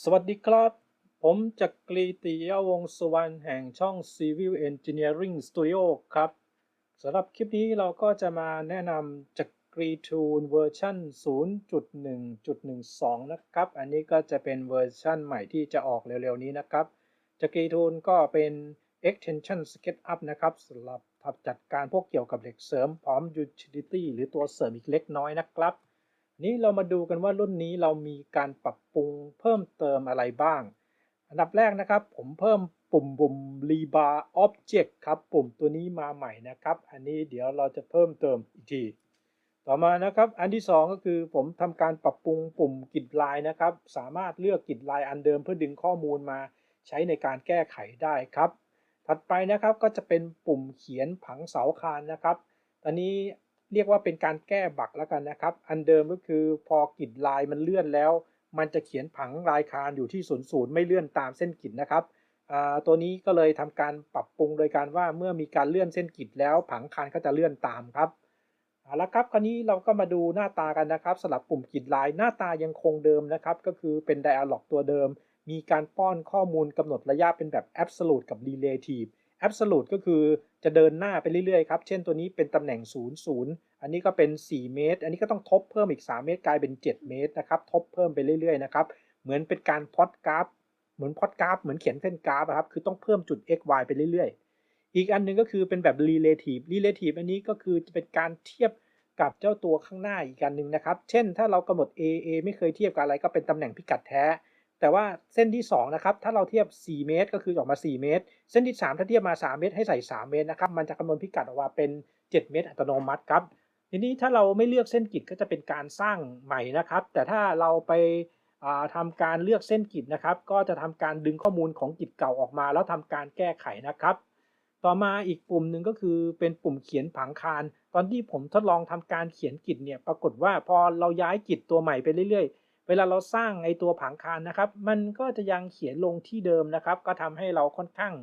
สวัสดีครับ ผมจักรีติยวงสุวรรณแห่งช่อง Civil Engineering Studio ครับสำหรับคลิปนี้เราก็จะมาแนะนำจักรีทูลเวอร์ชัน0.1.12 นะครับ อันนี้ก็จะเป็นเวอร์ชันใหม่ที่จะออกเร็วๆนี้นะครับจักรีทูลก็เป็น extension SketchUp นะครับสำหรับจัดการพวกเกี่ยวกับเหล็กเสริมพร้อม utility หรือตัวเสริมอีกเล็กน้อยนะครับ นี้เรามาดูกันว่ารุ่นนี้เรามีการปรับปรุงเพิ่มเติมอะไรบ้าง อันดับแรกนะครับผมเพิ่มปุ่มปุ่ม rebar object ครับ ปุ่มตัวนี้มาใหม่นะครับ อันนี้เดี๋ยวเราจะเพิ่มเติมอีกที ต่อมานะครับ อันที่ 2 ก็คือผมทำการปรับปรุงปุ่มกิดลายนะครับ สามารถเลือกกิดลายอันเดิมเพื่อดึงข้อมูลมาใช้ในการแก้ไขได้ครับ ถัดไปนะครับก็จะเป็นปุ่มเขียนผังเสาคานนะครับ ตอนนี้ เรียกว่าเป็นการแก้บักแล้วกันนะครับ อันเดิมก็คือพอกริดลายมันเลื่อนแล้ว มันจะเขียนผังลายคานอยู่ที่ศูนย์ศูนย์ไม่เลื่อนตามเส้นกริดนะครับตัวนี้ก็เลยทำการปรับปรุงโดยการว่าเมื่อมีการเลื่อนเส้นกริดแล้วผังคานก็จะเลื่อนตามครับเอาละครับคราวนี้เราก็มาดูหน้าตากันนะครับสำหรับปุ่มกริดลายหน้าตายังคงเดิมนะครับ ก็คือเป็น dialog ตัวเดิม มีการป้อนข้อมูลกำหนดระยะเป็นแบบ absolute กับ relative absolute ก็คือจะเดินหน้าไปเรื่อยๆครับ เช่นตัวนี้เป็นตำแหน่ง 0 0 อันนี้ก็เป็น 4 เมตร อันนี้ก็ต้องทบเพิ่มอีก 3 เมตรกลายเป็น 7 เมตรนะครับ ทบเพิ่มไปเรื่อยๆนะครับ เหมือนเป็นการพอดกราฟ เหมือนพอดกราฟ เหมือนเขียนเส้นกราฟครับ คือต้องเพิ่มจุด x y ไปเรื่อยๆ อีกอันนึงก็คือเป็นแบบ relative relative อันนี้ก็คือจะเป็นการเทียบกับเจ้าตัวข้างหน้าอีกอันหนึ่งนะครับ เช่น ถ้าเรากำหนด a a ไม่เคยเทียบกับอะไรก็เป็นตำแหน่งพิกัดแท้ แต่ว่าเส้นที่2นะครับถ้าเราเทียบ 4 เมตร ก็คือออกมา 4 เมตร เส้นที่ 3 ถ้าเทียบมา 3 เมตร ให้ใส่ 3 เมตรนะครับมันจะคำนวณพิกัดออกมาเป็น 7 เมตร อัตโนมัติครับทีนี้ถ้าเราไม่เลือกเส้นกิดก็จะเป็นการสร้างใหม่นะครับ แต่ถ้าเราไปทำการเลือกเส้นกิดนะครับ ก็จะทำการดึงข้อมูลของกิดเก่าออกมา แล้วทำการแก้ไขนะครับ ต่อมาอีกปุ่มหนึ่งก็คือเป็นปุ่มเขียนผังคานตอนที่ผมทดลองทำการเขียนกิดเนี่ยปรากฏว่าพอเราย้ายกิดตัวใหม่ไปเรื่อยๆ เวลาเราสร้างไอตัวผังคานนะครับ มันก็จะยังเขียนลงที่เดิมนะครับ ก็ทำให้เราค่อนข้าง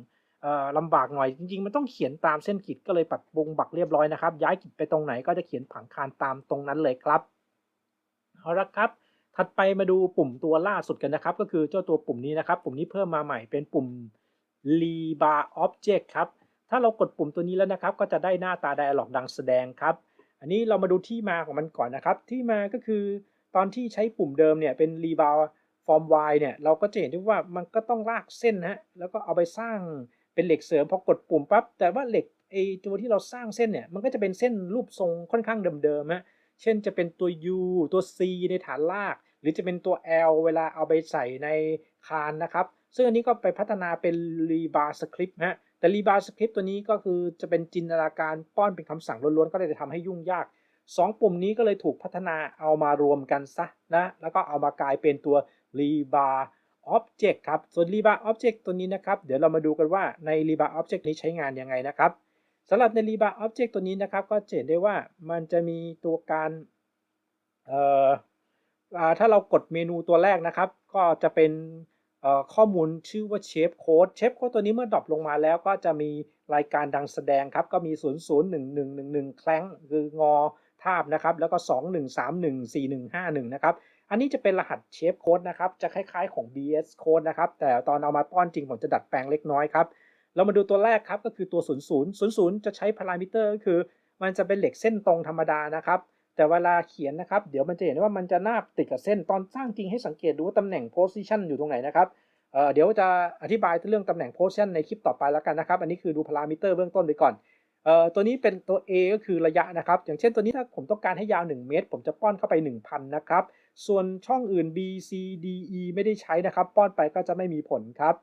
ลำบากหน่อยจริงๆ มันต้องเขียนตามเส้นกิดก็เลยปรับปรุงบักเรียบร้อยนะครับ ย้ายกิดไปตรงไหนก็จะเขียนผังคานตามตรงนั้นเลยครับเอาละครับ ถัดไปมาดูปุ่มตัวล่าสุดกันนะครับ ก็คือเจ้าตัวปุ่มนี้นะครับ ปุ่มนี้เพิ่มมาใหม่เป็นปุ่ม Rebar Object ครับ ถ้าเรากดปุ่มตัวนี้แล้วนะครับ ก็จะได้หน้าตา Dialog ดังแสดงครับ อันนี้เรามาดูที่มาของมันก่อนนะครับ ที่มาก็คือ ตอนที่ใช้ปุ่มเดิมเนี่ยเป็น Rebar Form Y เนี่ยเราก็จะเห็นได้ว่ามันก็ต้องลากเส้นนะฮะแล้วก็เอาไปสร้างเป็นเหล็กเสริมพอกดปุ่มปั๊บแต่ว่าเหล็กไอตัวที่เราสร้างเส้นเนี่ยมันก็จะเป็นเส้นรูปทรงค่อนข้างเดิมๆฮะเช่นจะเป็นตัว U ตัว C ในฐานลาก หรือจะเป็นตัว L เวลาเอาไปใส่ในคานนะครับ ซึ่งอันนี้ก็ไปพัฒนาเป็น Rebar Script ฮะแต่ Rebar Script ตัวนี้ก็คือจะเป็นจินตนาการป้อนเป็นคำสั่งล้วนๆ ก็เลยจะทำให้ยุ่งยาก 2 ปุ่มนี้ก็เลยถูกพัฒนาเอามารวมกันซะนะ แล้วก็เอามากลายเป็นตัว Rebar Object ครับ ส่วน Rebar Object ตัวนี้นะครับ เดี๋ยวเรามาดูกันว่าใน Rebar Object นี้ใช้งานยังไงนะครับสำหรับใน Rebar Object ตัวนี้นะครับ ก็จะเห็นได้ว่ามันจะมีตัวการเอ่อถ้าเรากดเมนูตัวแรกนะครับ ก็จะเป็นข้อมูลชื่อว่า Shape Code Shape Code ตัวนี้เมื่อดรอปลงมาแล้วก็จะมีรายการดังแสดงครับ ก็มี 0 0 1 1 1 1 แคล้งคืองอ ทาบนะครับ แล้วก็ 2 1 3 1 4 1 5 1 นะครับ อันนี้จะเป็นรหัสเชฟโค้ดนะครับ จะคล้ายๆของ BS Code นะครับ แต่ตอนเอามาป้อนจริงผมจะดัดแปลงเล็กน้อยครับ เรามาดูตัวแรกครับ ก็คือตัว 00 00 จะใช้พารามิเตอร์ก็คือ มันจะเป็นเหล็กเส้นตรงธรรมดานะครับ แต่เวลาเขียนนะครับ เดี๋ยวมันจะเห็นว่ามันจะนาบติดกับเส้น ตอนสร้างจริงให้สังเกตดูว่าตำแหน่ง position อยู่ตรงไหนนะครับเเดี๋ยวจะอธิบายเรื่องตำแหน่ง position ในคลิปต่อไปแล้วกันนะครับ อันนี้คือดูพารามิเตอร์เบื้องต้นไปก่อน เอ่อตัวนี้เป็นตัว A ก็คือระยะนะครับ อย่างเช่นตัวนี้ถ้าผมต้องการให้ยาว 1 เมตร ผมจะป้อนเข้าไป 1,000 นะครับ ส่วนช่องอื่น B C D E ไม่ได้ใช้นะครับ ป้อนไปก็จะไม่มีผลครับ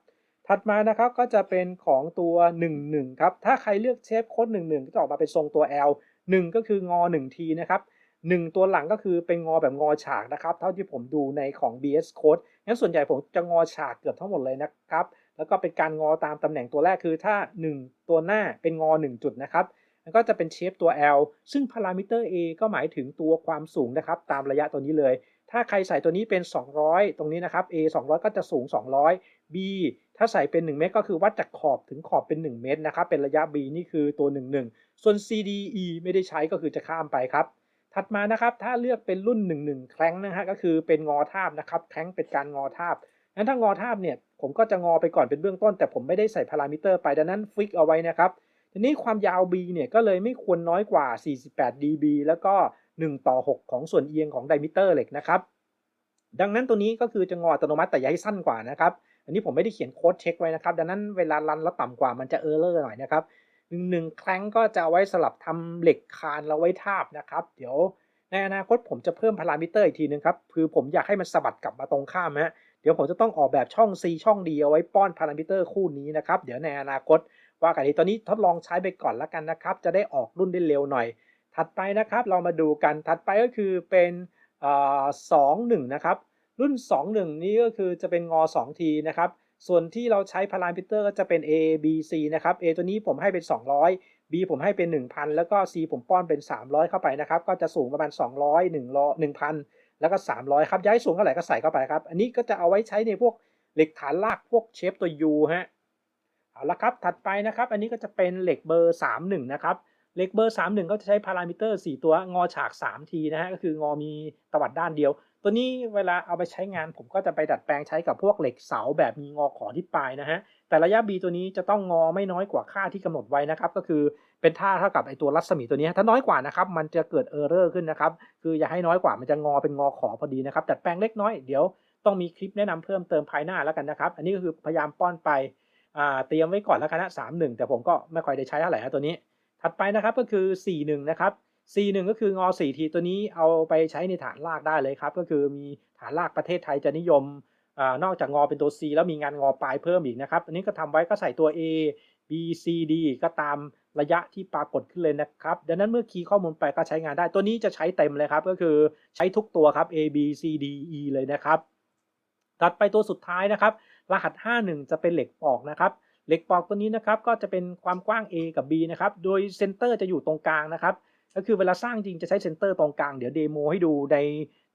ถัดมานะครับก็จะเป็นของตัว 11 ครับ ถ้าใครเลือกเชฟโค้ด11 ก็จะออกมาเป็นทรงตัว L 1 ก็คืองอ1ทีนะครับ 1 ตัวหลังก็คือเป็นงอแบบงอฉากนะครับ เท่าที่ผมดูในของ BS Code งั้นส่วนใหญ่ผมจะงอฉากเกือบทั้งหมดเลยนะครับ แล้วก็เป็นการงอตามตำแหน่งตัวแรกคือถ้า 1 ตัวหน้าเป็นงอ 1 จุดนะครับแล้วก็จะเป็นเชฟตัว L ซึ่งพารามิเตอร์ A ก็หมายถึงตัวความสูงนะครับ ตามระยะตัวนี้เลย ถ้าใครใส่ตัวนี้เป็น 200 ตรงนี้นะครับ A 200 ก็จะสูง 200 B ถ้าใส่เป็น 1 เมตร ก็คือวัดจากขอบถึงขอบเป็น 1 เมตรนะครับ เป็นระยะ B นี่คือตัว 11 ส่วน CDE ไม่ได้ใช้ก็คือจะข้ามไปครับ ถัดมานะครับ ถ้าเลือกเป็นรุ่น 11 แคร้งนะฮะ ก็คือเป็นงอทาบนะครับ แคร้งเป็นการงอทาบงั้นถ้างอทาบเนี่ย ผมก็จะงอไปก่อนเป็นเบื้องต้น แต่ผมไม่ได้ใส่พารามิเตอร์ไปดังนั้นฟิกเอาไว้นะครับทีนี้ความยาว b เนี่ยก็เลยไม่ควรน้อยกว่า 48 dB แล้วก็ 1 ต่อ 6 ของส่วนเอียงของไดมิเตอร์เหล็กนะครับ ดังนั้นตัวนี้ก็คือจะงออัตโนมัติแต่ย่าให้สั้นกว่านะครับ อันนี้ผมไม่ได้เขียนโค้ดเช็คไว้นะครับ ดังนั้นเวลารันแล้วต่ำกว่ามันจะเออร์เลอร์หน่อยนะครับหนึ่งหนึ่งครั้งก็จะเอาไว้สลับทำเหล็กคานเราไว้ทาบนะครับ เดี๋ยวในอนาคตผมจะเพิ่มพารามิเตอร์อีกทีนึงครับ คือผมอยากให้มันสะบัดกลับมาตรงข้ามฮะ ดี๋ยวผมจะต้องออกแบบช่อง C ช่อง D เอาไว้ป้อนพารามิเตอร์คู่นี้นะครับ เดี๋ยวในอนาคตว่ากันทีตอนนี้ทดลองใช้ไปก่อนแล้วกันนะครับ จะได้ออกรุ่นได้เร็วหน่อย ถัดไปนะครับเรามาดูกันถัดไปก็คือเป็นสองหนึ่งนะครับรุ่น 2 1 นี้ก็คือจะเป็นงอ2ทีนะครับส่วนที่เราใช้พารามิเตอร์ก็จะเป็น A B C นะครับ A ตัวนี้ผมให้เป็น 200 B ผมให้เป็น 1,000 แล้วก็ C ผมป้อนเป็น 300 เข้าไปนะครับ ก็จะสูงประมาณ 200 100 1,000 แล้วก็ 300 ครับ ย้ายสูงเท่าไหร่ก็ใส่เข้าไปครับ อันนี้ก็จะเอาไว้ใช้ในพวกเหล็กฐานลากพวกเชฟตัว U ฮะ เอาละครับ ถัดไปนะครับ อันนี้ก็จะเป็นเหล็กเบอร์ 31 นะครับ เหล็กเบอร์ 31 ก็จะใช้พารามิเตอร์ 4 ตัว งอฉาก 3 ทีนะฮะ ก็คืองอมีตวัดด้านเดียว ตัวนี้เวลาเอาไปใช้งานผมก็จะไปดัดแปลงใช้กับพวกเหล็กเสาแบบมีงอขอที่ปลายนะฮะ แต่ระยะ B ตัวนี้จะต้องงอไม่น้อยกว่าค่าที่กำหนดไว้นะครับ ก็คือเป็นท่าเท่ากับไอตัวรัศมีตัวนี้ ถ้าน้อยกว่านะครับมันจะเกิดเออร์เรอร์ขึ้นนะครับ คืออย่าให้น้อยกว่ามันจะงอเป็นงอขอพอดีนะครับดัดแปลงเล็กน้อยเดี๋ยวต้องมีคลิปแนะนำเพิ่มเติมภายหน้าแล้วกันนะครับ อันนี้ก็คือพยายามป้อนไปเตรียมไว้ก่อนแล้วกันนะสามหนึ่งแต่ผมก็ไม่ค่อยได้ใช้เท่าไหร่นะตัวนี้ ถัดไปนะครับก็คือ4 1นะครับ 4 1ก็คืองอ4ทีตัวนี้เอาไปใช้ในฐานลากได้เลยครับ ก็คือมีฐานลากประเทศไทยจะนิยมอนอกจากงอเป็นตัว C แล้วมีงานงอปลายเพิ่มอีกนะครับ อันนี้ก็ทำไว้ก็ใส่ตัว A B C D ก็ตามระยะที่ปรากฏขึ้นเลยนะครับ ดังนั้นเมื่อคีย์ข้อมูลไปก็ใช้งานได้ ตัวนี้จะใช้เต็มเลยครับ ก็คือใช้ทุกตัวครับ A B C D E เลยนะครับ ถัดไปตัวสุดท้ายนะครับ รหัส 51 จะเป็นเหล็กปอกนะครับ เหล็กปอกตัวนี้นะครับก็จะเป็นความกว้าง A กับ B นะครับ โดยเซนเตอร์จะอยู่ตรงกลางนะครับ ก็คือเวลาสร้างจริงจะใช้เซนเตอร์ตรงกลางเดี๋ยวเดโมให้ดูใน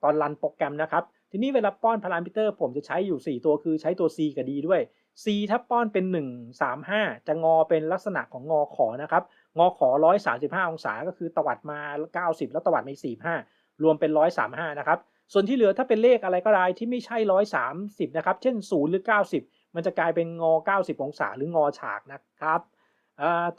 ตอนรันโปรแกรมนะครับ ทีนี้เวลาป้อนพารามิเตอร์ผมจะใช้อยู่ 4 ตัวคือใช้ตัว C กับ D ด้วย C ถ้าป้อนเป็น 1 3 5 จะงอเป็นลักษณะของงอขอนะครับ งอขอ 135 องศา ก็คือตวัดมา 90 แล้วตวัดมา45 รวมเป็น 135 นะครับ ส่วนที่เหลือถ้าเป็นเลขอะไรก็ได้ที่ไม่ใช่ 130 นะครับ เช่น 0 หรือ 90 มันจะกลายเป็นงอ 90 องศาหรืองอฉากนะครับ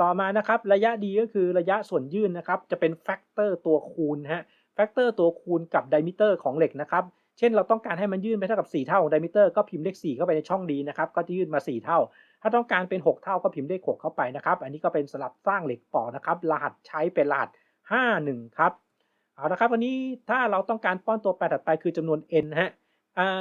ต่อมานะครับระยะดีก็คือระยะส่วนยื่นนะครับจะเป็นแฟกเตอร์ตัวคูณฮะแฟกเตอร์ตัวคูณกับไดมิเตอร์ของเหล็กนะครับเช่นเราต้องการให้มันยื่นไปเท่ากับ 4 เท่าของไดมิเตอร์ก็พิมพ์เลข 4 เข้าไปในช่องดีนะครับก็จะยื่นมา 4 เท่า ถ้าต้องการเป็น 6 เท่าก็พิมพ์เลข 6 เข้าไปนะครับ อันนี้ก็เป็นสำหรับสร้างเหล็กปอกนะครับ รหัสใช้เป็นรหัส 51 ครับ เอาละครับวันนี้ถ้าเราต้องการป้อนตัวแปรถัดไปคือจำนวน n ฮะ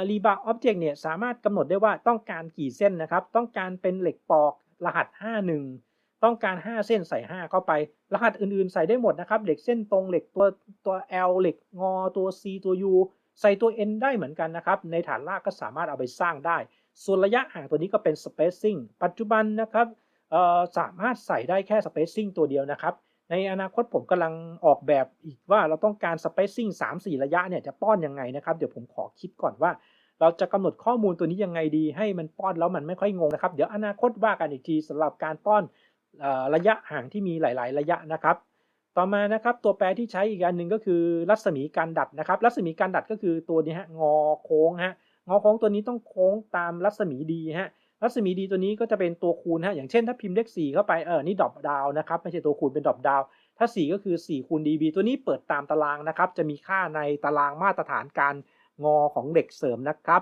รีบาร์ออบเจกต์เนี่ยสามารถกำหนดได้ว่าต้องการกี่เส้นนะครับ ต้องการเป็นเหล็กปอกรหัส 51 ต้องการ 5 เส้นใส่ 5 เข้าไป รหัสอื่นๆ ใส่ได้หมดนะครับ เหล็กเส้นตรงเหล็กตัวตัว L เหล็กงอตัว C ตัว U ใส่ตัว N ได้เหมือนกันนะครับ ในฐานรากก็สามารถเอาไปสร้างได้ ส่วนระยะห่างตัวนี้ก็เป็น spacing ปัจจุบันนะครับสามารถใส่ได้แค่ spacing ตัวเดียวนะครับ ในอนาคตผมกำลังออกแบบอีกว่าเราต้องการ spacing 3-4 ระยะเนี่ยจะป้อนยังไงนะครับ เดี๋ยวผมขอคิดก่อนว่าเราจะกำหนดข้อมูลตัวนี้ยังไงดีให้มันป้อนแล้วมันไม่ค่อยงงนะครับ เดี๋ยวอนาคตว่ากันอีกทีสำหรับการป้อน ระยะห่างที่มีหลาย ๆ ระยะนะครับ ต่อมานะครับตัวแปรที่ใช้อีกอันหนึ่งก็คือรัศมีการดัดนะครับ รัศมีการดัดก็คือตัวนี้ฮะงอโค้งฮะงอโค้งตัวนี้ต้องโค้งตามรัศมีดีฮะรัศมีดีตัวนี้ก็จะเป็นตัวคูณฮะอย่างเช่นถ้าพิมพ์เลข4เข้าไปเออนี่ดรอปดาวนะครับไม่ใช่ตัวคูณเป็นดรอปดาวถ้า 4 ก็คือ4คูณ dB ตัวนี้เปิดตามตารางนะครับ จะมีค่าในตารางมาตรฐานการงอของเหล็กเสริมนะครับ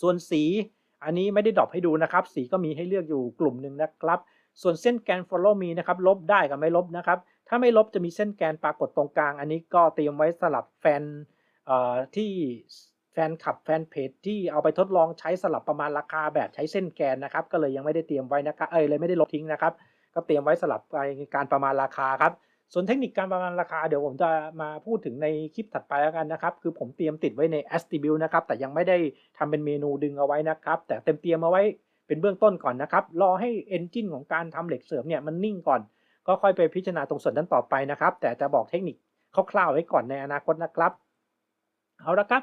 ส่วนสีอันนี้ไม่ได้ดรอปให้ดูนะครับ สีก็มีให้เลือกอยู่กลุ่มหนึ่งนะครับ ส่วนเส้นแกน follow me นะครับลบได้กับไม่ลบนะครับ ถ้าไม่ลบจะมีเส้นแกนปรากฏตรงกลาง อันนี้ก็เตรียมไว้สลับแฟนที่แฟนขับแฟนเพจที่เอาไปทดลองใช้สลับประมาณราคาแบบใช้เส้นแกนนะครับ ก็เลยยังไม่ได้เตรียมไว้นะครับเอ้ยเลยไม่ได้ลบทิ้งนะครับ ก็เตรียมไว้สลับการประมาณราคาครับส่วนเทคนิคการประมาณราคาเดี๋ยวผมจะมาพูดถึงในคลิปถัดไปแล้วกันนะครับ คือผมเตรียมติดไว้ใน Attribute นะครับ แต่ยังไม่ได้ทำเป็นเมนูดึงเอาไว้นะครับ แต่เต็มเตรียมเอาไว้ เป็นเบื้องต้นก่อนนะครับ รอให้ Engine ของการทำเหล็กเสริมเนี่ยมันนิ่งก่อน ก็ค่อยไปพิจารณาตรงส่วนนั้นต่อไปนะครับ แต่จะบอกเทคนิคคร่าวๆไว้ก่อนในอนาคตนะครับ เอาละครับ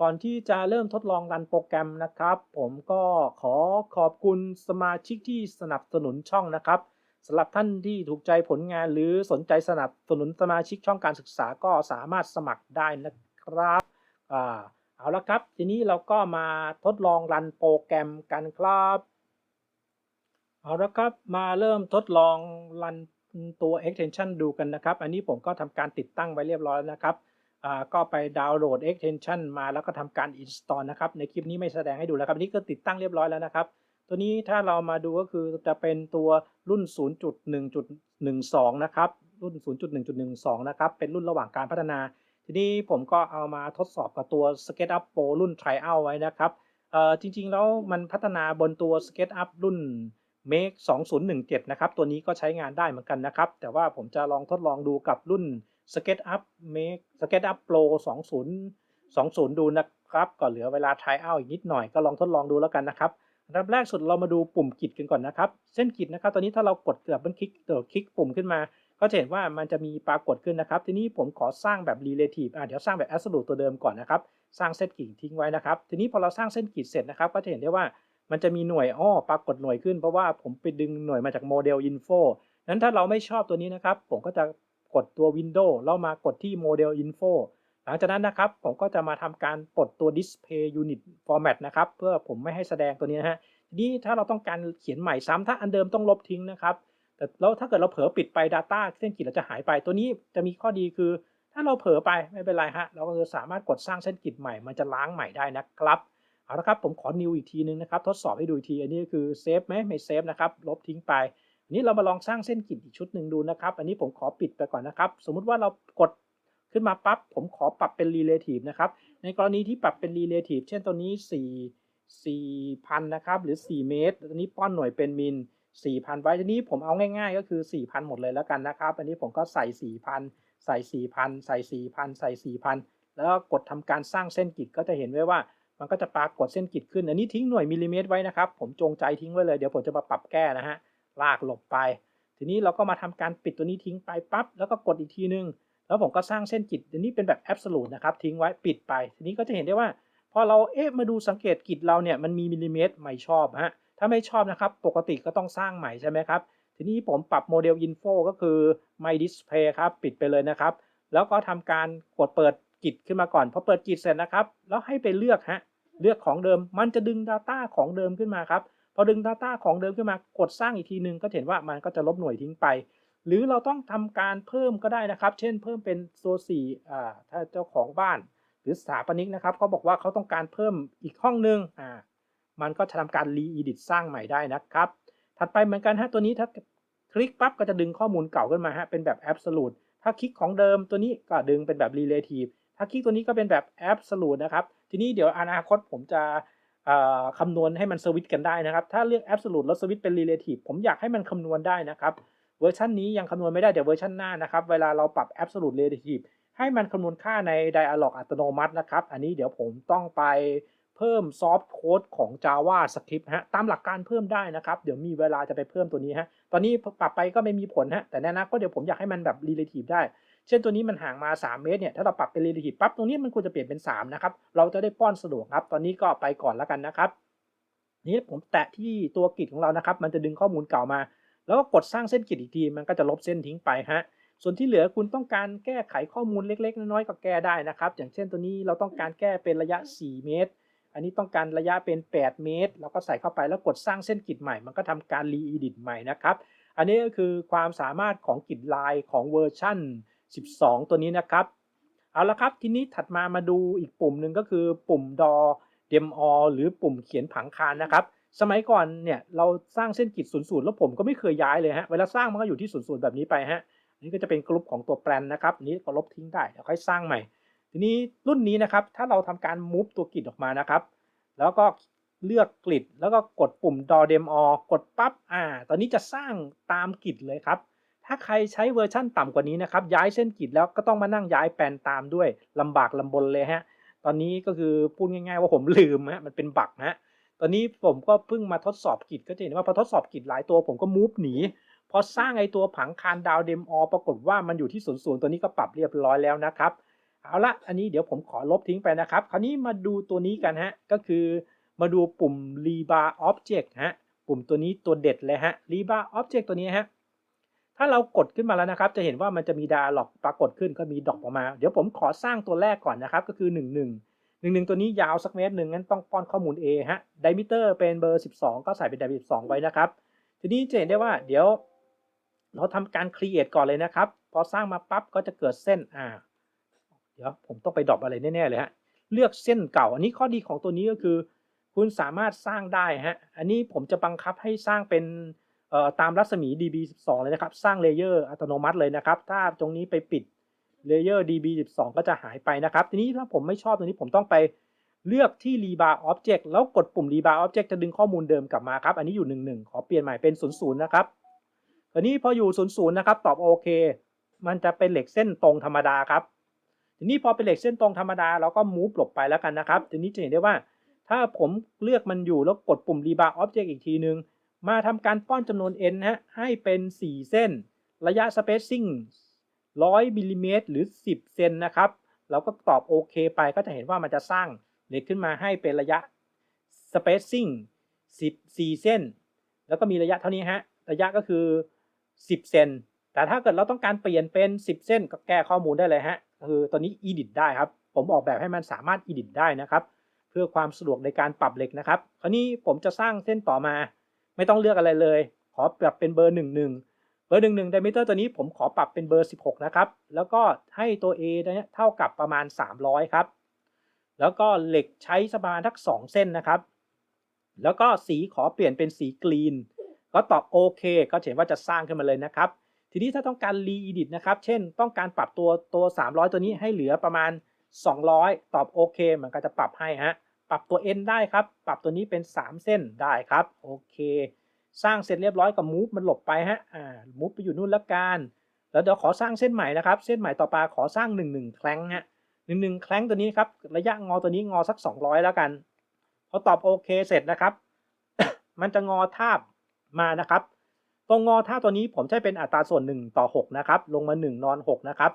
ก่อนที่จะเริ่มทดลองรันโปรแกรมนะครับ ผมก็ขอขอบคุณสมาชิกที่สนับสนุนช่องนะครับสำหรับท่านที่ถูกใจผลงานหรือสนใจสนับสนุนสมาชิกช่องการศึกษาก็สามารถสมัครได้นะครับอ่า เอาละครับ ทีนี้เราก็มาทดลองรันโปรแกรมกันครับ เอาละครับ มาเริ่มทดลองรันตัว extension ดูกันนะครับ อันนี้ผมก็ทำการติดตั้งไว้เรียบร้อยแล้วนะครับอ่าก็ไปดาวน์โหลด extension มาแล้วก็ทำการ install นะครับ ในคลิปนี้ไม่แสดงให้ดูแล้วครับอันนี้ก็ติดตั้งเรียบร้อยแล้วนะครับ ตัวนี้ถ้าเรามาดูก็คือจะเป็นตัวรุ่น 0.1.12 นะครับ รุ่น 0.1.12 นะครับ เป็นรุ่นระหว่างการพัฒนา ทีนี้ผมก็เอามาทดสอบกับตัว SketchUp Pro รุ่น Trial ไว้นะครับเอ่อจริงๆ แล้วมันพัฒนาบนตัว SketchUp รุ่น Make 2017 นะครับ ตัวนี้ก็ใช้งานได้เหมือนกันนะครับ แต่ว่าผมจะลองทดลองดูกับรุ่น SketchUp Make SketchUp Pro 20 20 ดูนะครับก็เหลือเวลา Trial อีกนิดหน่อยก็ลองทดลองดูแล้วกันนะครับอันดับแรกสุดเรามาดูปุ่มกิจกันก่อนนะครับ เส้นกิจนะครับ ตอนนี้ถ้าเรากดเกือบมันคลิกเดี๋ยวคลิกปุ่มขึ้นมา ก็จะเห็นว่ามันจะมีปรากฏขึ้นนะครับ ทีนี้ผมขอสร้างแบบ relative อะเดี๋ยวสร้างแบบ absolute ตัวเดิมก่อนนะครับ สร้างเส้นกิจทิ้งไว้นะครับ ทีนี้พอเราสร้างเส้นกิจเสร็จนะครับ ก็จะเห็นได้ว่ามันจะมีหน่วยอ้อปรากฏหน่วยขึ้นเพราะว่าผมไปดึงหน่วยมาจากโมเดล info นั้นถ้าเราไม่ชอบตัวนี้นะครับ ผมก็จะกดตัว window แล้วมากดที่โมเดล info หลังจากนั้นนะครับ ผมก็จะมาทำการปลดตัว display unit format นะครับ เพื่อผมไม่ให้แสดงตัวนี้นะฮะ ทีนี้ถ้าเราต้องการเขียนใหม่ซ้ำถ้าอันเดิมต้องลบทิ้งนะครับ แต่แล้วถ้าเกิดเราเผลอปิดไป Data เส้นกิจเราจะหายไป ตัวนี้จะมีข้อดีคือ ถ้าเราเผลอไปไม่เป็นไรฮะ เราก็จะสามารถกดสร้างเส้นกิจใหม่ มันจะล้างใหม่ได้นะครับ เอาละครับ ผมขอ new อีกทีนึงนะครับ ทดสอบให้ดูอีกที อันนี้คือเซฟไหมไม่เซฟนะครับ ลบทิ้งไป อันนี้เรามาลองสร้างเส้นกิจอีกชุดหนึ่งดูนะครับ อันนี้ผมขอปิดไปก่อนนะครับ สมมุติว่าเรากดขึ้นมาปั๊บ ผมขอปรับเป็น relative นะครับ ในกรณีที่ปรับเป็น relative เช่นตัวนี้ 4 4,000 นะครับ หรือ 4 เมตร ตัวนี้ป้อนหน่วยเป็นมิล 4,000 ไว้ทีนี้ผมเอาง่าย ๆ ก็คือ 4,000 หมดเลยแล้วกันนะครับ อันนี้ผมก็ใส่ 4,000 ใส่ 4,000 ใส่ 4,000 ใส่ 4,000 แล้วกกดทำการสร้างเส้นกิจก็จะเห็นไว้ว่า มันก็จะปรากฏเส้นกิจขึ้น อันนี้ทิ้งหน่วยมิลลิเมตรไว้นะครับ ผมจงใจทิ้งไว้เลยเดี๋ยวผมจะมาปรับแก้นะฮะลากหลบไป ทีนี้เราก็มาทำการปิดตัวนี้ทิ้งไปปั๊บแล้วก็กดอีกทีนึง แล้วผมก็สร้างเส้นกิจอันนี้เป็นแบบ absolute นะครับทิ้งไว้ปิดไป ทีนี้ก็จะเห็นได้ว่าพอเราเอ๊ะมาดูสังเกตกิจเราเนี่ยมันมีมิลลิเมตรไม่ชอบฮะ ถ้าไม่ชอบนะครับ ปกติก็ต้องสร้างใหม่ใช่ไหมครับ ทีนี้ผมปรับโมเดล info ก็คือ my display ครับ ปิดไปเลยนะครับ แล้วก็ทำการกดเปิดกิจขึ้นมาก่อน พอเปิดกิจเสร็จนะครับ แล้วให้ไปเลือกฮะ เลือกของเดิม มันจะดึง Data ของเดิมขึ้นมาครับ พอดึง Data ของเดิมขึ้นมากดสร้างอีกทีนึงก็เห็นว่ามันก็จะลบหน่วยทิ้งไป หรือเราต้องทำการเพิ่มก็ได้นะครับ เช่น เพิ่มเป็นตัว4อ่าถ้าเจ้าของบ้าน หรือสถาปนิกนะครับเขาบอกว่าเขาต้องการเพิ่มอีกห้องนึงอ่า มันก็จะทำการ re-edit สร้างใหม่ได้นะครับ ถัดไปเหมือนกันฮะตัวนี้ถ้าคลิกปั๊บก็จะดึงข้อมูลเก่าขึ้นมาฮะเป็นแบบ absolute ถ้าคลิกของเดิมตัวนี้ก็ดึงเป็นแบบ relative ถ้าคลิกตัวนี้ก็เป็นแบบ absolute นะครับ ทีนี้เดี๋ยวอนาคตผมจะคำนวณให้มันสวิตช์กันได้นะครับ ถ้าเลือก absolute แล้วสวิตช์เป็น relative ผมอยากให้มันคำนวณได้นะครับ เวอร์ชันนี้ยังคำนวณไม่ได้เดี๋ยวเวอร์ชันหน้านะครับ เวลาเราปรับ absolute relative ให้มันคำนวณค่าใน dialog อัตโนมัตินะครับ อันนี้เดี๋ยวผมต้องไป เพิ่มซอฟต์โค้ดของ Java Script ฮะตามหลักการเพิ่มได้นะครับ เดี๋ยวมีเวลาจะไปเพิ่มตัวนี้ฮะตอนนี้ปรับไปก็ไม่มีผลฮะแต่แน่นะก็เดี๋ยวผมอยากให้มันแบบ relative ได้ เช่นตัวนี้มันห่างมา 3 เมตรเนี่ยถ้าเราปรับเป็น relative ปั๊บตรงนี้มันควรจะเปลี่ยนเป็น 3 นะครับ เราจะได้ป้อนสะดวกครับ ตอนนี้ก็ไปก่อนแล้วกันนะครับนี้ผมแตะที่ตัวกิจของเรานะครับมันจะดึงข้อมูลเก่ามา แล้วก็กดสร้างเส้นกิจอีกทีมันก็จะลบเส้นทิ้งไปฮะส่วนที่เหลือคุณต้องการแก้ไขข้อมูลเล็ก ๆ น้อยๆก็แก้ได้นะครับ อย่างเช่นตัวนี้เราต้องการแก้เป็นระยะ 4 เมตร อันนี้ต้องการระยะเป็น 8 เมตร เราก็ใส่เข้าไปแล้วกดสร้างเส้นกิจใหม่ มันก็ทำการ re-edit ใหม่นะครับ อันนี้ก็คือความสามารถของกิจลายของเวอร์ชั่น 12 ตัวนี้นะครับ เอาละครับ ทีนี้ถัดมามาดูอีกปุ่มหนึ่งก็คือปุ่มดอเดมอหรือปุ่มเขียนผังคานนะครับสมัยก่อนเนี่ยเราสร้างเส้นกิจศูนย์ศูนย์แล้วผมก็ไม่เคยย้ายเลยฮะเวลาสร้างมันก็อยู่ที่ศูนย์ศูนย์แบบนี้ไปฮะนี่ก็จะเป็นกลุ่มของตัวแปลนนะครับอันนี้ก็ลบทิ้งได้เดี๋ยวค่อยสร้างใหม่ ทีนี้รุ่นนี้นะครับ ถ้าเราทำการ move ตัวกริดออกมานะครับ แล้วก็เลือกกริดแล้วก็กดปุ่มดอเดมอกดปั๊บอ่า ตอนนี้จะสร้างตามกริดเลยครับ ถ้าใครใช้เวอร์ชั่นต่ำกว่านี้นะครับ ย้ายเส้นกริดแล้วก็ต้องมานั่งย้ายแปลนตามด้วยลำบากลำบนเลยฮะ ตอนนี้ก็คือพูดง่ายๆว่าผมลืมฮะมันเป็นบั๊กฮะ ตอนนี้ผมก็เพิ่งมาทดสอบกิจก็จะเห็นว่าพอทดสอบกิจหลายตัวผมก็มูฟหนีพอสร้างไอตัวผังคานดาวเดมอปรากฏว่ามันอยู่ที่ศูนย์ศูนย์ตัวนี้ก็ปรับเรียบร้อยแล้วนะครับ เอาละอันนี้เดี๋ยวผมขอลบทิ้งไปนะครับ คราวนี้มาดูตัวนี้กันฮะ ก็คือมาดูปุ่ม rebar object ฮะ ปุ่มตัวนี้ตัวเด็ดเลยฮะ rebar object ตัวนี้ฮะ ถ้าเรากดขึ้นมาแล้วนะครับ จะเห็นว่ามันจะมี dialog ปรากฏขึ้นก็มีดอกออกมา เดี๋ยวผมขอสร้างตัวแรกก่อนนะครับ ก็คือ 1 1หนึ่งหนึ่งตัวนี้ยาวสักเมตรหนึ่งงั้นต้องป้อนข้อมูล A ฮะไดมิเตอร์เป็นเบอร์ 12 ก็ใส่เป็นไดมิเตอร์12 ไว้นะครับ ทีนี้จะเห็นได้ว่าเดี๋ยว เราทำการ create ก่อนเลยนะครับ พอสร้างมาปั๊บก็จะเกิดเส้นอ่า เดี๋ยวผมต้องไปดรอปอะไรแน่ๆเลยฮะเลือกเส้นเก่า อันนี้ข้อดีของตัวนี้ก็คือ คุณสามารถสร้างได้ฮะอันนี้ผมจะบังคับให้สร้างเป็นตามรัศมี db12 เลยนะครับ สร้างเลเยอร์อัตโนมัติเลยนะครับ ถ้าตรงนี้ไปปิดเลเยอร์ db12 ก็จะหายไปนะครับ ทีนี้ถ้าผมไม่ชอบตรงนี้ผมต้องไปเลือกที่ rebar object แล้วกดปุ่ม rebar object จะดึงข้อมูลเดิมกลับมาครับ อันนี้อยู่ 11 ขอเปลี่ยนใหม่เป็น 00 นะครับอันนี้พออยู่ 00 นะครับ ตอบโอเค มันจะเป็นเหล็กเส้นตรงธรรมดาครับ ทีนี้พอเป็นเหล็กเส้นตรงธรรมดาเราก็ move หลบไปแล้วกันนะครับ ทีนี้จะเห็นได้ว่า ถ้าผมเลือกมันอยู่แล้วกดปุ่ม rebar object อีกทีนึง มาทำการป้อนจำนวน n ฮะให้เป็น 4 เส้น ระยะ spacing 100มิลลิเมตรหรือ 10 เซนนะครับ เราก็ตอบโอเคไปก็จะเห็นว่ามันจะสร้างเหล็กขึ้นมาให้เป็นระยะ spacing 14 เส้น แล้วก็มีระยะเท่านี้ฮะ ระยะก็คือ 10 เซน แต่ถ้าเกิดเราต้องการเปลี่ยนเป็น 10 เส้นก็แก้ข้อมูลได้เลยฮะคือตัวนี้ edit ได้ครับ ผมออกแบบให้มันสามารถ edit ได้นะครับ เพื่อความสะดวกในการปรับเหล็กนะครับ คราวนี้ผมจะสร้างเส้นต่อมา ไม่ต้องเลือกอะไรเลย ขอปรับเป็นเบอร์ 11 เบอร์ 11 diameter ตัวนี้ผมขอปรับเป็นเบอร์ 16 นะครับ แล้วก็ให้ตัว A เนี่ยเท่ากับประมาณ 300 ครับ แล้วก็เหล็กใช้สประมาณทัก 2 เส้นนะครับ แล้วก็สีขอเปลี่ยนเป็นสีกรีน ก็ตอบโอเค ก็เห็นว่าจะสร้างขึ้นมาเลยนะครับ ทีนี้ถ้าต้องการ re-edit นะครับ เช่นต้องการปรับตัวตัว 300 ตัวนี้ให้เหลือประมาณ 200 ตอบโอเคมันก็จะปรับให้ฮะ ปรับตัว n ได้ครับ ปรับตัวนี้เป็น 3 เส้นได้ครับโอเค สร้างเสร็จเรียบร้อยกับ move มันหลบไปฮะ อ่า move ไปอยู่นู่นละกัน แล้วเดี๋ยวขอสร้างเส้นใหม่นะครับ เส้นใหม่ต่อไปขอสร้าง 1 1 แคลงฮะ1 1แคลงตัวนี้ครับ ระยะงอตัวนี้งอสัก 200 แล้วกัน พอตอบโอเคเสร็จนะครับ มันจะงอทาบมานะครับ ตรงงอท่าตัวนี้ผมใช้เป็นอัตราส่วน 1 ต่อ 6 นะครับ ลงมา 1 นอน 6 นะครับ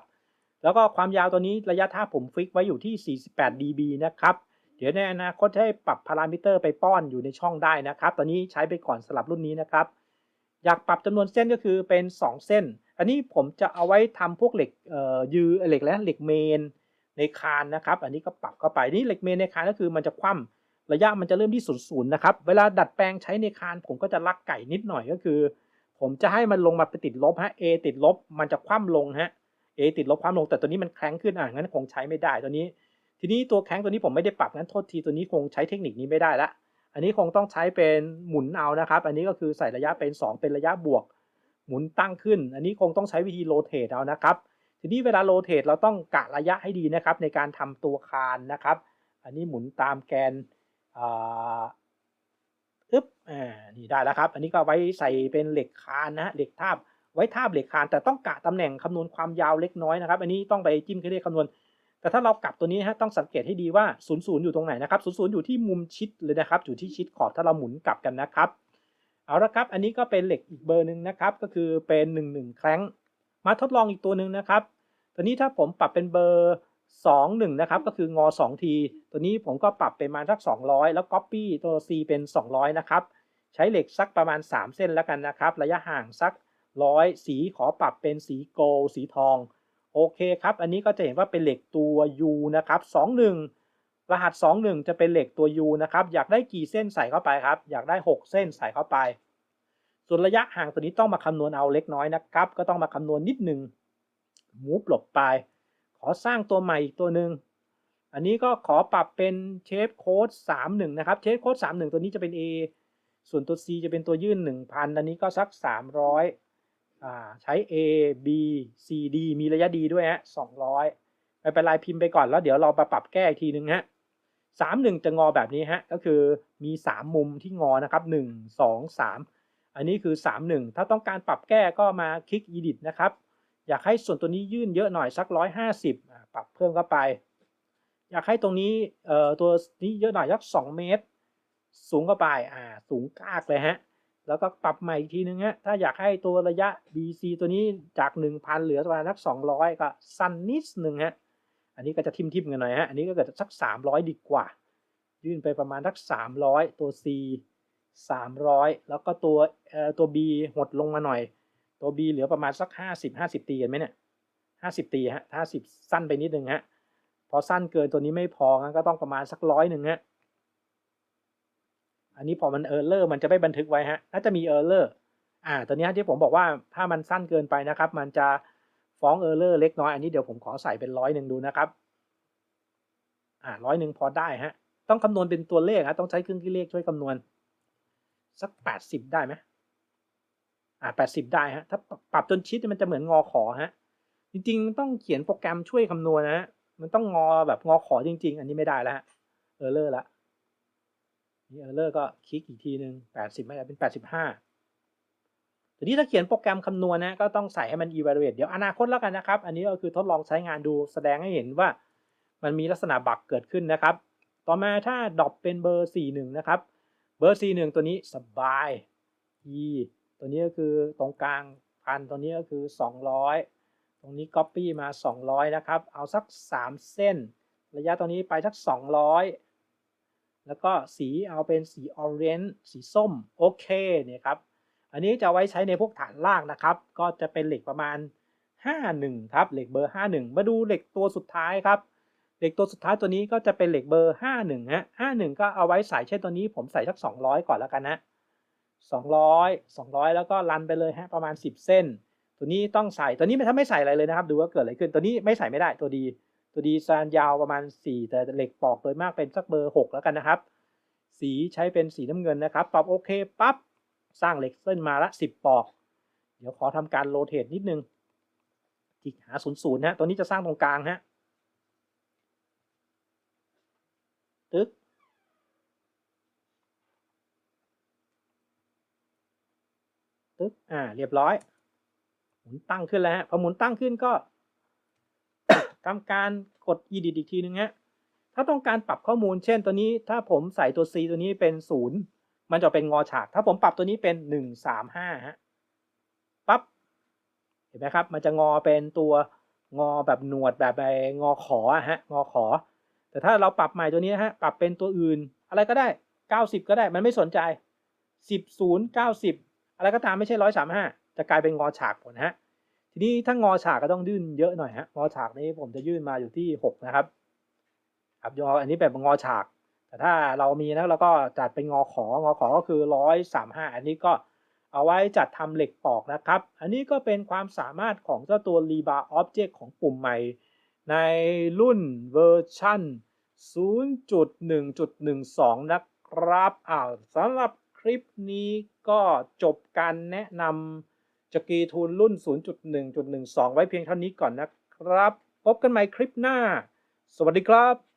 แล้วก็ความยาวตัวนี้ระยะท่าผมฟิกไว้อยู่ที่ 48 dB นะครับ เดี๋ยวในอนาคตให้ปรับพารามิเตอร์ไปป้อนอยู่ในช่องได้นะครับ ตอนนี้ใช้ไปก่อนสลับรุ่นนี้นะครับ อยากปรับจำนวนเส้นก็คือเป็น 2 เส้น อันนี้ผมจะเอาไว้ทำพวกเหล็กยือเหล็กและเหล็กเมนในคานนะครับ อันนี้ก็ปรับเข้าไป นี่เหล็กเมนในคานก็คือมันจะคว่ำระยะมันจะเริ่มที่ศูนย์นะครับ เวลาดัดแปลงใช้ในคานผมก็จะลักไก่นิดหน่อยก็คือ ผมจะให้มันลงมาไปติดลบฮะ A ติดลบมันจะคว่ำลงฮะ A ติดลบคว่ำลงแต่ตัวนี้มันแข็งขึ้นอะงั้นคงใช้ไม่ได้ตัวนี้ ทีนี้ตัวแข็งตัวนี้ผมไม่ได้ปรับงั้นโทษทีตัวนี้คงใช้เทคนิคนี้ไม่ได้ละอันนี้คงต้องใช้เป็นหมุนเอานะครับ อันนี้ก็คือใส่ระยะเป็น 2 เป็นระยะบวก หมุนตั้งขึ้น อันนี้คงต้องใช้วิธีโรเตทเอานะครับ ทีนี้เวลาโรเตทเราต้องกะระยะให้ดีนะครับ ในการทำตัวคานนะครับ อันนี้หมุนตามแกน อ่านี่ได้แล้วครับ อันนี้ก็ไว้ใส่เป็นเหล็กคานนะฮะเหล็กทาบ ไว้ทาบเหล็กคานแต่ต้องกะตำแหน่งคำนวณความยาวเล็กน้อยนะครับ อันนี้ต้องไปจิ้มเครื่องเลขคำนวณ แต่ถ้าเรากลับตัวนี้ฮะต้องสังเกตให้ดีว่า0 0อยู่ตรงไหนนะครับ0 0อยู่ที่มุมชิดเลยนะครับ อยู่ที่ชิดขอบถ้าเราหมุนกลับกันนะครับ เอาละครับ อันนี้ก็เป็นเหล็กอีกเบอร์หนึ่งนะครับ ก็คือเป็น1 1ครั้งมาทดลองอีกตัวหนึ่งนะครับ ตัวนี้ถ้าผมปรับเป็นเบอร์ 2 1 นะครับ ก็คืองอ2ทีตัวนี้ผมก็ปรับเป็นมาสัก 200 แล้ว Copy ตัว C เป็น 200 นะครับ ใช้เหล็กสักประมาณ 3 เส้นแล้วกันนะครับ ระยะห่างสัก 100 สีขอปรับเป็นสีโกลสีทอง โอเคครับ อันนี้ก็จะเห็นว่าเป็นเหล็กตัว U นะครับ 21 รหัส 21 จะเป็นเหล็กตัว U นะครับ อยากได้กี่เส้นใส่เข้าไปครับ อยากได้ 6 เส้นใส่เข้าไป ส่วนระยะห่างตัวนี้ต้องมาคำนวณเอาเล็กน้อยนะครับ ก็ต้องมาคำนวณนิดนึงมูฟหลบไป ขอสร้างตัวใหม่อีกตัวหนึ่งอันนี้ก็ขอปรับเป็นเชฟโค้ด31 นะครับ เชฟโค้ด31 ตัวนี้จะเป็น A ส่วนตัว C จะเป็นตัวยื่น 1,000อันนี้ก็สัก 300อ่าใช้ A B C D มีระยะดีด้วยฮะ200ไม่เป็นไรพิมพ์ไปก่อนแล้วเดี๋ยวเรามาปรับแก้อีกทีนึงฮะ31 จะงอแบบนี้ฮะ ก็คือมี 3 มุมที่งอนะครับ 1 2 3 อันนี้คือ 31 ถ้าต้องการปรับแก้ก็มาคลิก edit นะครับ อยากให้ส่วนตัวนี้ยื่นเยอะหน่อยสัก150อ่าปรับเพิ่มเข้าไป อยากให้ตรงนี้เอ่อตัวนี้เยอะหน่อยสัก2เมตร สูงเข้าไปอ่าสูงกากเลยฮะแล้วก็ปรับใหม่อีกทีนึงฮะถ้าอยากให้ตัวระยะ BC ตัวนี้จาก 1,000 เหลือประมาณสัก200 ก็สั้นนิดนึงฮะอันนี้ก็จะทิมๆกันหน่อยฮะอันนี้ก็เกิดสัก 300 ดีกว่า ยื่นไปประมาณสัก 300 ตัว C 300 แล้วก็ตัวเอ่อตัว B หดลงมาหน่อย ตัว B เหลือประมาณสัก 50 50 ตีกันไหมเนี่ย50 ตีฮะ50สั้นไปนิดนึงฮะพอสั้นเกินตัวนี้ไม่พองั้นก็ต้องประมาณสักร้อยหนึ่งฮะอันนี้พอมันเออร์เลอร์มันจะไม่บันทึกไว้ฮะน่าจะมีเออร์เลอร์อ่าตัวนี้ที่ผมบอกว่าถ้ามันสั้นเกินไปนะครับ มันจะฟ้องเออร์เลอร์เล็กน้อยอันนี้เดี๋ยวผมขอใส่เป็นร้อยหนึ่งดูนะครับอ่าร้อยหนึ่งพอได้ฮะต้องคำนวณเป็นตัวเลขฮะต้องใช้เครื่องคิดเลขช่วยคำนวณ สักแปดสิบได้ไหม อ่าแปดสิบได้ฮะถ้าปรับจนชิดมันจะเหมือนงอขอฮะ จริงๆมันต้องเขียนโปรแกรมช่วยคำนวณนะฮะมันต้องงอแบบงอขอจริง ๆ อันนี้ไม่ได้แล้วฮะเออร์เลอร์ละนี่เออร์เลอร์ก็คลิกอีกทีหนึ่งแปดสิบไม่ได้เป็นแปดสิบห้าทีนี้ถ้าเขียนโปรแกรมคำนวณนะก็ต้องใส่ให้มัน evaluate เดี๋ยวอนาคตแล้วกันนะครับ อันนี้ก็คือทดลองใช้งานดูแสดงให้เห็นว่ามันมีลักษณะบั๊กเกิดขึ้นนะครับ ต่อมาถ้าดรอปเป็นเบอร์ 41 นะครับ เบอร์ 41 ตัวนี้สบาย e ตัวนี้ก็คือตรงกลางพันตัวนี้ก็คือ 200 ตรงนี้ copy มา 200 นะครับ เอาสัก 3 เส้น ระยะตัวนี้ไปสัก 200 แล้วก็สีเอาเป็นสีออเรนจ์สีส้ม โอเคเนี่ยครับ อันนี้จะไว้ใช้ในพวกฐานลากนะครับ ก็จะเป็นเหล็กประมาณ 51 ครับ เหล็กเบอร์ 51 มาดูเหล็กตัวสุดท้ายครับ เหล็กตัวสุดท้ายตัวนี้ก็จะเป็นเหล็กเบอร์ 51ฮะ51 ก็เอาไว้ใส่เช่นตัวนี้ผมใส่สัก 200 ก่อนแล้วกันนะ 200 200 แล้วก็รันไปเลยฮะประมาณ 10 เส้น ตัวนี้ต้องใส่ตัวนี้ถ้าไม่ใส่อะไรเลยนะครับ ดูว่าเกิดอะไรขึ้นตัวนี้ไม่ใส่ไม่ได้ตัวดี ตัวดีซานยาวประมาณ 4 แต่เหล็กปอกโดยมากเป็นสักเบอร์ 6 แล้วกันนะครับ สีใช้เป็นสีน้ำเงินนะครับตอบโอเคปั๊บสร้างเหล็กเส้นมาละ 10 ปอก เดี๋ยวขอทำการโรเตทนิดนึงจิกหา00นย์ฮะตัวนี้จะสร้างตรงกลางฮะ ตึ๊ก ตึ๊กอ่า เรียบร้อย หมุนตั้งขึ้นแล้วฮะพอหมุนตั้งขึ้นก็ทำการกด edit อีกทีนึงฮะถ้าต้องการปรับข้อมูล เช่นตัวนี้ ถ้าผมใส่ตัว c ตัวนี้เป็นศูนย์มันจะเป็นงอฉาก ถ้าผมปรับตัวนี้เป็นหนึ่งสามห้าฮะปั๊บเห็นไหมครับ มันจะงอเป็นตัวงอแบบหนวดแบบไงอขอฮะงอขอ แต่ถ้าเราปรับใหม่ตัวนี้ฮะปรับเป็นตัวอื่น อะไรก็ได้ 90 ก็ได้มันไม่สนใจ 10 0 90 อะไรก็ตามไม่ใช่135จะกลายเป็นงอฉากผลฮะ ทีนี้ถ้างอฉากก็ต้องยื่นเยอะหน่อยฮะ งอฉากนี้ผมจะยื่นมาอยู่ที่6นะครับ ครับยออันนี้แบบงอฉาก แต่ถ้าเรามีนะเราก็จัดเป็นงอของ อขอก็คือ135อันนี้ก็เอาไว้จัดทำเหล็กปอกนะครับ อันนี้ก็เป็นความสามารถของเจ้าตัว Rebar Object ของปุ่มใหม่ ในรุ่นเวอร์ชัน0.1.12 นะครับ อ้าวสำหรับคลิปนี้ ก็จบการแนะนำจักรีทูลรุ่น 0.1.12 ไว้เพียงเท่านี้ก่อนนะครับ พบกันใหม่คลิปหน้า สวัสดีครับ